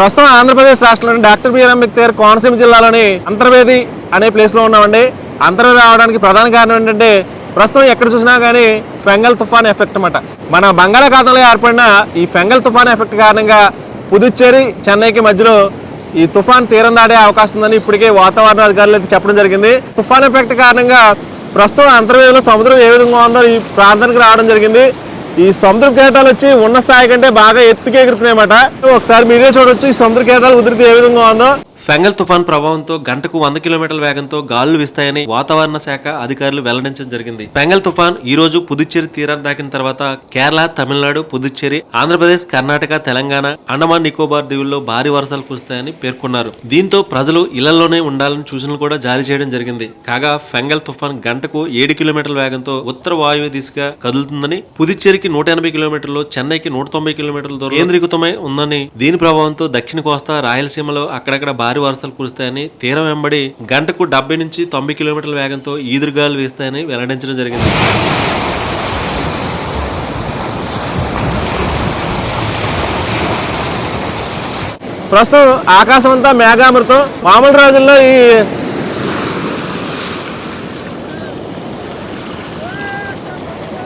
ప్రస్తుతం ఆంధ్రప్రదేశ్ రాష్ట్రంలోని doctor BR Ambedkar Konaseema జిల్లాలోని అంతర్వేది అనే ప్లేస్లో ఉన్నామండి. అంతర్వేది రావడానికి ప్రధాన కారణం ఏంటంటే ప్రస్తుతం ఎక్కడ చూసినా కానీ ఫెంగల్ తుఫాన్ ఎఫెక్ట్ అనమాట మన బంగాళాఖాతంలో ఏర్పడిన ఈ ఫెంగల్ తుఫాన్ ఎఫెక్ట్ కారణంగా పుదుచ్చేరి చెన్నైకి మధ్యలో ఈ తుఫాన్ తీరం దాడే అవకాశం ఉందని ఇప్పటికే వాతావరణ అధికారులు అయితే చెప్పడం జరిగింది. తుఫాన్ ఎఫెక్ట్ కారణంగా ప్రస్తుతం అంతర్వేదిలో సముద్రం ఏ విధంగా ఉందో ఈ ప్రాంతానికి రావడం జరిగింది. ఈ సముద్ర కేటాలు వచ్చి ఉన్న స్థాయి కంటే బాగా ఎత్తుకి ఎగురుతున్నాయన్నమాట ఒకసారి మీరే చూడొచ్చు ఈ సముద్ర కేటాలు ఉదిరితే ఏ విధంగా ఉందో. ఫెంగల్ తుఫాన్ ప్రభావంతో గంటకు వంద కిలోమీటర్ల వేగంతో గాలులు వీస్తాయని వాతావరణ శాఖ అధికారులు వెల్లడించడం జరిగింది. ఫెంగల్ తుఫాన్ ఈ రోజు పుదుచ్చేరి తీరాన్ని దాకిన తర్వాత కేరళ తమిళనాడు పుదుచ్చేరి ఆంధ్రప్రదేశ్ కర్ణాటక తెలంగాణ అండమాన్ నికోబార్ దీవుల్లో భారీ వర్షాలు కురుస్తాయని పేర్కొన్నారు. దీంతో ప్రజలు ఇళ్ళలోనే ఉండాలని సూచనలు కూడా జారీ చేయడం జరిగింది. కాగా ఫెంగల్ తుఫాన్ గంటకు ఏడు కిలోమీటర్ల వేగంతో ఉత్తర వాయువ్య దిశగా కదులుతుందని పుదుచ్చేరికి నూట ఎనభై కిలోమీటర్లు చెన్నైకి నూట తొంభై కిలోమీటర్ల దూరం కేంద్రీకృతమై ఉందని దీని ప్రభావంతో దక్షిణ కోస్తా రాయలసీమలో అక్కడక్కడ భారీ వర్షాలు కురుస్తాయని తీరం వెంబడి గంటకు డెబ్బై నుంచి తొంభై కిలోమీటర్ల వేగంతో ఈదురుగాలు వీస్తాయని వెల్లడించడం జరిగింది. ప్రస్తుతం ఆకాశం అంతా మేఘామృతం. మామూలు రోజుల్లో ఈ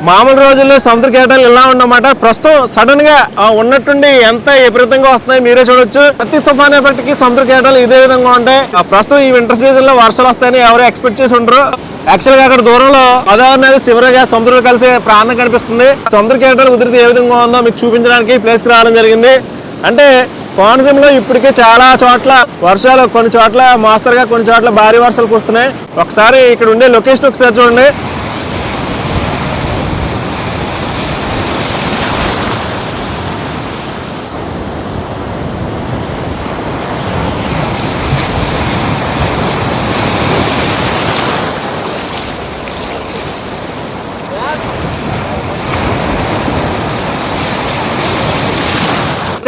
మామూలు రోజుల్లో సముద్ర కేటాలు ఇలా ఉన్నమాట ప్రస్తుతం సడన్గా ఉన్నట్టుండి ఎంత విపరీతంగా వస్తున్నాయి మీరే చూడొచ్చు. ప్రతి తుఫాన్ ఎఫెక్ట్కి సముద్ర కేటాలు ఇదే విధంగా ఉంటాయి. ఆ, ప్రస్తుతం ఈ వింటర్ సీజన్లో వర్షాలు వస్తాయని ఎవరు ఎక్స్పెక్ట్ చేసి ఉండరు. యాక్చువల్గా అక్కడ దూరంలో గోదావరి నది చివరిగా సముద్రం కలిసే ప్రాంతం కనిపిస్తుంది. సముద్ర కేటాలు ఉదిరితే ఏ విధంగా ఉందో మీకు చూపించడానికి ప్లేస్కి రావడం జరిగింది. అంటే కోనసీమలో ఇప్పటికే చాలా చోట్ల వర్షాలు కొన్ని చోట్ల మోస్తరుగా కొన్ని చోట్ల భారీ వర్షాలు కురుస్తున్నాయి. ఒకసారి ఇక్కడ ఉండే లొకేషన్ ఒకసారి చూడండి.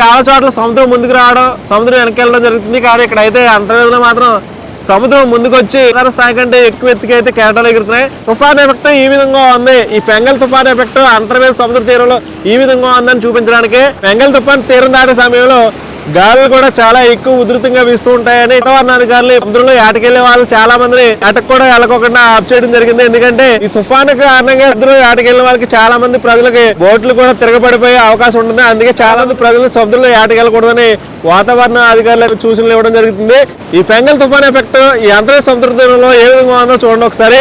చాలా చోట్ల సముద్రం ముందుకు రావడం సముద్రం వెనకెళ్ళడం జరుగుతుంది. కానీ ఇక్కడ అయితే అంతర్వేదిలో మాత్రం సముద్రం ముందుకు వచ్చి ఇతర స్థాయి కంటే ఎక్కువ ఎత్తుకి అయితే కేటాలు ఎగురుతున్నాయి. తుఫాన్ ఎఫెక్ట్ ఈ విధంగా ఉంది. ఈ పెంగల్ తుఫాన్ ఎఫెక్ట్ అంతర్వేది సముద్ర తీరంలో ఈ విధంగా ఉందని చూపించడానికి పెంగల్ తుఫాన్ తీరం దాటే సమయంలో గాలులు కూడా చాలా ఎక్కువ ఉధృతంగా వీస్తూ ఉంటాయని వాతావరణ అధికారులు సముద్రంలో ఏటకెళ్ళే వాళ్ళు చాలా మందిని ఏటకు కూడా వెళ్ళకోకుండా ఆఫ్ చేయడం జరిగింది. ఎందుకంటే ఈ తుఫాను కారణంగా సముద్రంలో ఏటకెళ్ళిన వాళ్ళకి చాలా మంది ప్రజలకి బోట్లు కూడా తిరగబడిపోయే అవకాశం ఉంటుంది. అందుకే చాలా మంది ప్రజలు సముద్రంలో ఏటకెళ్ళకూడదని వాతావరణ అధికారులకు సూచనలు ఇవ్వడం జరుగుతుంది. ఈ ఫెంగల్ తుఫాన్ ఎఫెక్ట్ ఈ అంతర్గత సముద్ర తీరంలో ఏ విధంగా ఉందో చూడండి ఒకసారి.